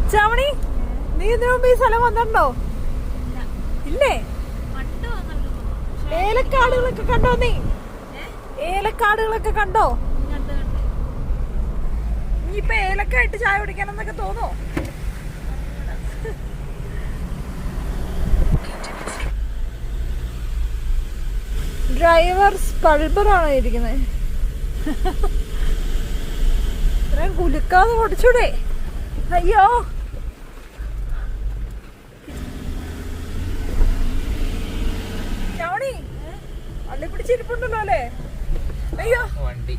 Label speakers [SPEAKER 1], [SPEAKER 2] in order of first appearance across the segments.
[SPEAKER 1] ഇച്ചാമണി നീ ഇതിനു മുമ്പ് ഈ സ്ഥലം വന്നിട്ടുണ്ടോ? ഇല്ലേ? ഏലക്കാടുകളൊക്കെ കണ്ടോ നീ? ഏലക്കാടുകളൊക്കെ കണ്ടോ? നീ ഇപ്പൊ ഏലക്ക ഇട്ട് ചായ കുടിക്കാനെന്നൊക്കെ തോന്നോ ഡ്രൈവർ സ്പൾബറാണോ ഇരിക്കുന്നത് ഇത്രയും കുലുക്കാതെ ഓടിച്ചൂടെ? അയ്യോ. ചവണി അള്ളി പിടിച്ചിരിപ്പുണ്ടല്ലോ അല്ലേ? അയ്യോ.
[SPEAKER 2] വണ്ടി.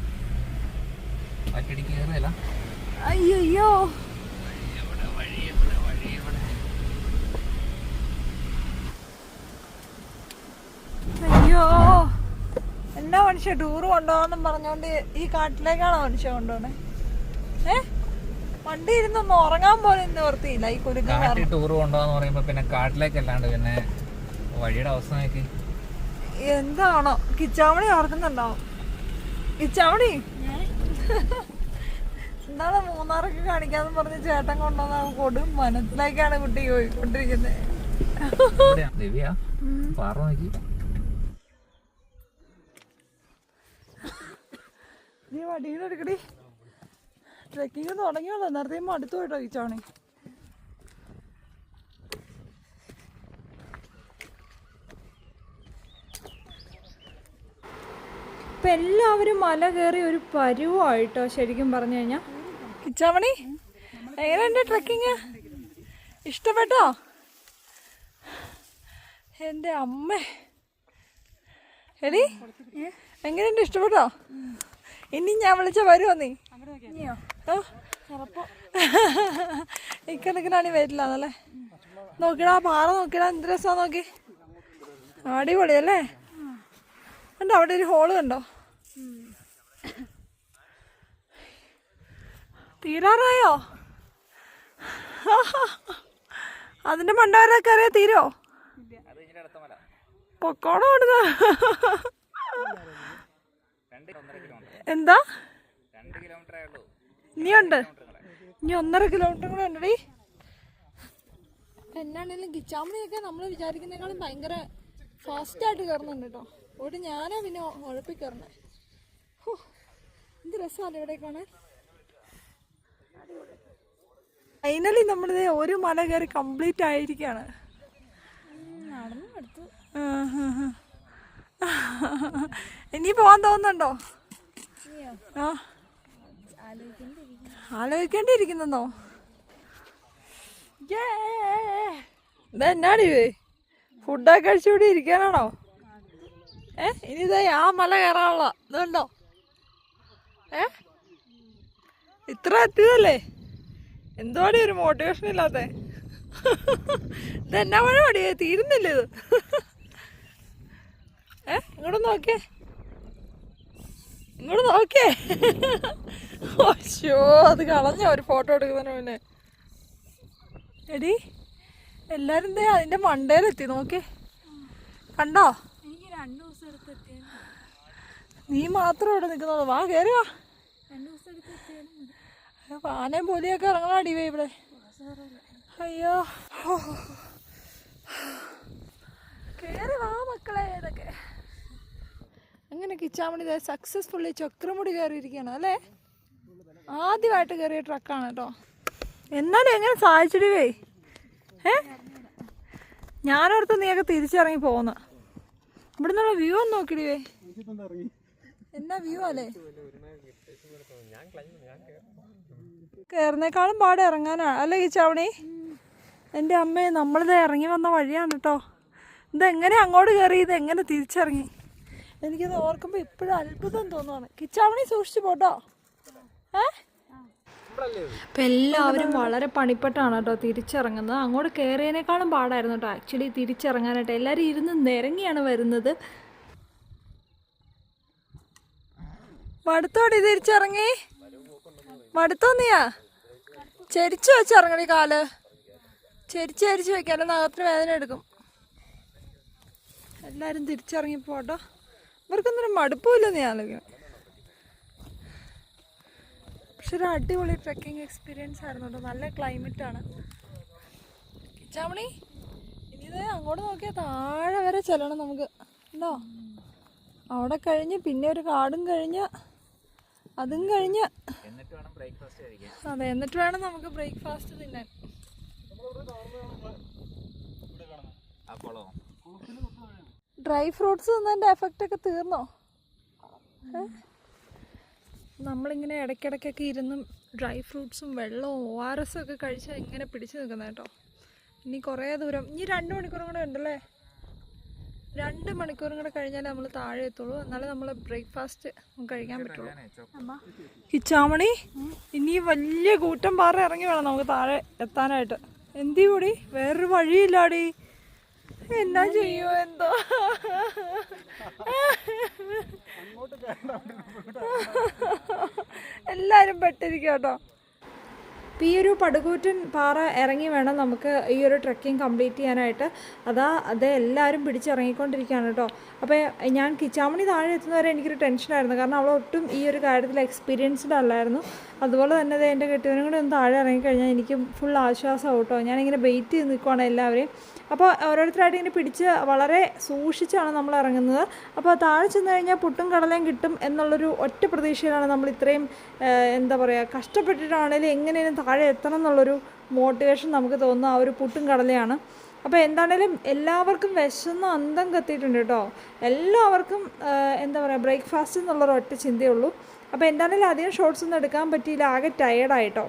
[SPEAKER 1] അയ്യോ അയ്യോ. എന്നാ മനുഷ്യ ടൂറ് കൊണ്ടുപോകാന്നും പറഞ്ഞോണ്ട് ഈ കാട്ടിലേക്കാണോ മനുഷ്യ കൊണ്ടുപോണേ? ഏ? വണ്ടി ഇരുന്നൊന്ന് ഉറങ്ങാൻ പോലും നിവർത്തിയില്ല ഈ കുലുക്കം
[SPEAKER 2] കാട്ടിൽ ടൂർ കൊണ്ടുപോകാന്ന് പറയുമ്പോ പിന്നെ കാട്ടിലേക്കല്ലാണ്ട് പിന്നെ വഴിയുടെ അവസ്ഥ നോക്കി.
[SPEAKER 1] എന്താണോ? കിച്ചാവണി ഓർക്കുന്നുണ്ടാവും കിച്ചാവണി? എന്താണ് മൂന്നാറൊക്കെ കാണിക്കാന്ന് പറഞ്ഞ് ചേട്ടൻ കൊണ്ടുവന്ന കൊടും. മനസ്സിലേക്കാണ് കുട്ടി പോയിക്കൊണ്ടിരിക്കുന്നത്?
[SPEAKER 2] ദിവ്യ? പാറ നോക്കി.
[SPEAKER 1] നീ വടിയിലെടുക്കടി ട്രെക്കിങ് തുടങ്ങിയോളൂ നേരത്തെ മടുത്തു പോയിട്ട് കിച്ചാമണി ഇപ്പൊ എല്ലാവരും മല കയറി ഒരു പരുവായിട്ടോ ശരിക്കും പറഞ്ഞു കഴിഞ്ഞാ. കിച്ചാമണി എങ്ങനെയുണ്ട് ട്രക്കിങ് ഇഷ്ടപ്പെട്ടോ? എന്റെ അമ്മ. എടി എങ്ങനെയുണ്ട്? ഇഷ്ടപ്പെട്ടോ? ഇനി ഞാൻ വിളിച്ച വരുമോ നീ? ഇക്കണക്കിനാണി വരില്ല എന്നല്ലേ നോക്കിടാ പാറ നോക്കിടാ എന്ത് രസമാ നോക്കി. അടിപൊളിയല്ലേ? കണ്ടോ അവിടെ ഒരു ഹോൾ കണ്ടോ? തീരാറായോ? അതിന്റെ മണ്ടവരൊക്കെ അറിയാ തീരോ?
[SPEAKER 2] രണ്ട് കിലോമീറ്റർ
[SPEAKER 1] എന്താ?
[SPEAKER 2] രണ്ട് കിലോമീറ്റർ ഉള്ളൂ.
[SPEAKER 1] ഇനിയുണ്ട്. ഇനി ഒന്നര കിലോമീറ്റർ കൂടെ ഉണ്ടടി എന്നാണേലും കിച്ചാമണിയൊക്കെ നമ്മൾ വിചാരിക്കുന്നേക്കാളും ഭയങ്കര ഫാസ്റ്റ് ആയിട്ട് കയറുന്നുണ്ട് കേട്ടോ ഓടി ഞാനാ പിന്നെ ഉഴപ്പി കയറണേ എന്ത് രസമാണ് ഇവിടെ കാണാൻ. ഫൈനലി നമ്മളിത് ഒരു മല കയറി കംപ്ലീറ്റ് ആയിരിക്കാണ്. ഇനി പോവാൻ തോന്നുന്നുണ്ടോ? ആ. ആലോചിക്കേണ്ടിയിരിക്കുന്നോ ഇതെന്നാടി ഫുഡൊക്കെ കഴിച്ചുകൂടി ഇരിക്കാനാണോ? ഏ ഇനി ആ മല കയറാനുള്ള ഇതുണ്ടോ ഏ? ഇത്ര എത്തിയതല്ലേ? എന്തോടി ഒരു മോട്ടിവേഷൻ ഇല്ലാത്ത? ഇതെന്നാ പടിയേ തീരുന്നില്ല ഇത്. ഏ ഇങ്ങോട്ട് നോക്കിയേ. ഇങ്ങോട്ട് നോക്കിയേ. ഓശോ അത് കളഞ്ഞ ഒരു ഫോട്ടോ എടുക്കുന്നതിന് മുന്നേ. എടി എല്ലാരും അതിന്റെ മണ്ടയിലെത്തി നോക്കി. കണ്ടോ?
[SPEAKER 3] എനിക്ക് രണ്ടു ദിവസം
[SPEAKER 1] നീ മാത്രം ഇവിടെ നിൽക്കുന്നത് വാ കയറി വാ.
[SPEAKER 3] രണ്ടു ദിവസം എടുത്ത് എത്തിയാലും
[SPEAKER 1] അപ്പൊ ആനയും പോലെയൊക്കെ ഇറങ്ങണ അടിവേ ഇവിടെ. അയ്യോ. കേറി വാ മക്കളെ ഇതൊക്കെ. അങ്ങനെ കിച്ചാമണി സക്സസ്ഫുള്ളി ചക്രമുടി കയറിയിരിക്കണം അല്ലേ? ആദ്യമായിട്ട് കയറിയ ട്രക്കാണ് കേട്ടോ എന്നാലും എങ്ങനെ സാധിച്ചിടുവേ ഏ ഞാനോർത്ത് നീയൊക്കെ തിരിച്ചിറങ്ങി പോകുന്ന ഇവിടെ നിന്നുള്ള വ്യൂ ഒന്ന് നോക്കിടുവേ. എന്നാ വ്യൂ അല്ലേ? കയറുന്നേക്കാളും പാടെ ഇറങ്ങാനാണ് അല്ലേ ഈ ചവണി? എന്റെ അമ്മേ നമ്മളിത് ഇറങ്ങി വന്ന വഴിയാണ് കേട്ടോ ഇതെങ്ങനെ അങ്ങോട്ട് കയറി ഇത് എങ്ങനെ തിരിച്ചിറങ്ങി? എനിക്കത് ഓർക്കുമ്പോൾ ഇപ്പോഴും അത്ഭുതം തോന്നുവാണ്. കിച്ചാവണി സൂക്ഷിച്ചു പോട്ടോ. അപ്പം എല്ലാവരും വളരെ പണിപ്പെട്ടാണ് കേട്ടോ തിരിച്ചിറങ്ങുന്നത്. അങ്ങോട്ട് കയറിയതിനേക്കാളും പാടായിരുന്നു കേട്ടോ. ആക്ച്വലി തിരിച്ചിറങ്ങാനായിട്ട് എല്ലാവരും ഇരുന്ന് നിരങ്ങിയാണ് വരുന്നത്. മടുത്തോടി തിരിച്ചിറങ്ങി. മടുത്തോന്നിയാ ചരിച്ചു വെച്ചിറങ്ങടി കാൽ. ചെരിച്ച് ചെരിച്ച് വെക്കാനും നഖത്തിന് വേദന എടുക്കും. എല്ലാരും തിരിച്ചിറങ്ങി പോട്ടോ ഇവർക്കൊന്നും മടുപ്പില്ല നീ ആലോചിക്കണം പക്ഷെ ഒരു അടിപൊളി ട്രെക്കിംഗ് എക്സ്പീരിയൻസ് ആയിരുന്നു കേട്ടോ നല്ല ക്ലൈമറ്റ് ആണ്. കിച്ചാമണി ഇനി ഇത് അങ്ങോട്ട് നോക്കിയാൽ താഴെ വരെ ചെല്ലണം നമുക്ക്. ഉണ്ടോ? അവിടെ കഴിഞ്ഞ് പിന്നെ ഒരു കാടും കഴിഞ്ഞ് അതും കഴിഞ്ഞ്. അതെ എന്നിട്ട് വേണം നമുക്ക് ബ്രേക്ക്ഫാസ്റ്റ് തിന്നാൻ. ഡ്രൈ ഫ്രൂട്ട്സ് തിന്നതിന്റെ എഫക്റ്റ് ഒക്കെ തീർന്നോ? ഏ? നമ്മളിങ്ങനെ ഇടയ്ക്കിടയ്ക്കൊക്കെ ഇരുന്നും ഡ്രൈ ഫ്രൂട്ട്സും വെള്ളവും ഒ ആർ എസും ഒക്കെ കഴിച്ചാൽ ഇങ്ങനെ പിടിച്ചു നിൽക്കുന്നത് കേട്ടോ. ഇനി കുറേ ദൂരം ഇനി രണ്ട് മണിക്കൂറും കൂടെ ഉണ്ടല്ലേ? രണ്ട് മണിക്കൂറും കൂടെ കഴിഞ്ഞാലേ നമ്മൾ താഴെ എത്തുള്ളൂ. എന്നാലേ നമ്മൾ ബ്രേക്ക്ഫാസ്റ്റ് കഴിക്കാൻ പറ്റുള്ളൂ. കിച്ചാമണി ഇനി വലിയ കൂട്ടം പാറ ഇറങ്ങി വേണം നമുക്ക് താഴെ എത്താനായിട്ട്. എന്തി കൂടി വേറൊരു വഴിയില്ലാടി. എന്നാ ചെയ്യോ? എന്തോ? എല്ലാരും പെട്ടിരിക്കും കേട്ടോ. അപ്പോൾ ഈ ഒരു പടുകൂറ്റൻ പാറ ഇറങ്ങി വേണം നമുക്ക് ഈ ഒരു ട്രക്കിംഗ് കംപ്ലീറ്റ് ചെയ്യാനായിട്ട്. അതാ അത് എല്ലാവരും പിടിച്ചിറങ്ങിക്കൊണ്ടിരിക്കുകയാണ് കേട്ടോ. അപ്പോൾ ഞാൻ കിച്ചാമണി താഴെ എത്തുന്നവരെ എനിക്കൊരു ടെൻഷനായിരുന്നു കാരണം അവൾ ഒട്ടും ഈ ഒരു കാര്യത്തിൽ എക്സ്പീരിയൻസ്ഡ് അല്ലായിരുന്നു. അതുപോലെ തന്നെ ദേ എന്റെ കെട്ടിയവനും കൂടെ ഒന്ന് താഴെ ഇറങ്ങിക്കഴിഞ്ഞാൽ എനിക്ക് ഫുൾ ആശ്വാസമാവും കേട്ടോ. ഞാനിങ്ങനെ വെയിറ്റ് ചെയ്ത് നിൽക്കുവാണ് എല്ലാവരെയും. അപ്പോൾ ഓരോരുത്തരായിട്ട് ഇങ്ങനെ പിടിച്ച് വളരെ സൂക്ഷിച്ചാണ് നമ്മൾ ഇറങ്ങുന്നത്. അപ്പോൾ താഴെ ചെന്ന് കഴിഞ്ഞാൽ പുട്ടും കടലയും കിട്ടും എന്നുള്ളൊരു ഒറ്റ പ്രതീക്ഷയിലാണ് നമ്മൾ ഇത്രയും എന്താ പറയുക കഷ്ടപ്പെട്ടിട്ടാണെങ്കിലും എങ്ങനെയും താഴെ എത്തണം എന്നുള്ളൊരു മോട്ടിവേഷൻ നമുക്ക് തോന്നുന്ന. ആ ഒരു പുട്ടും കടലയാണ്. അപ്പോൾ എന്താണേലും എല്ലാവർക്കും വിശന്ന് അന്തം കത്തിയിട്ടുണ്ട് കേട്ടോ. എല്ലാവർക്കും എന്താ പറയുക ബ്രേക്ക്ഫാസ്റ്റ് എന്നുള്ളൊരു ഒറ്റ ചിന്തയുള്ളൂ അപ്പോൾ എന്താണേലും അധികം ഷോർട്സ് ഒന്നും എടുക്കാൻ പറ്റിയില്ല. ആകെ ടയേർഡായിട്ടോ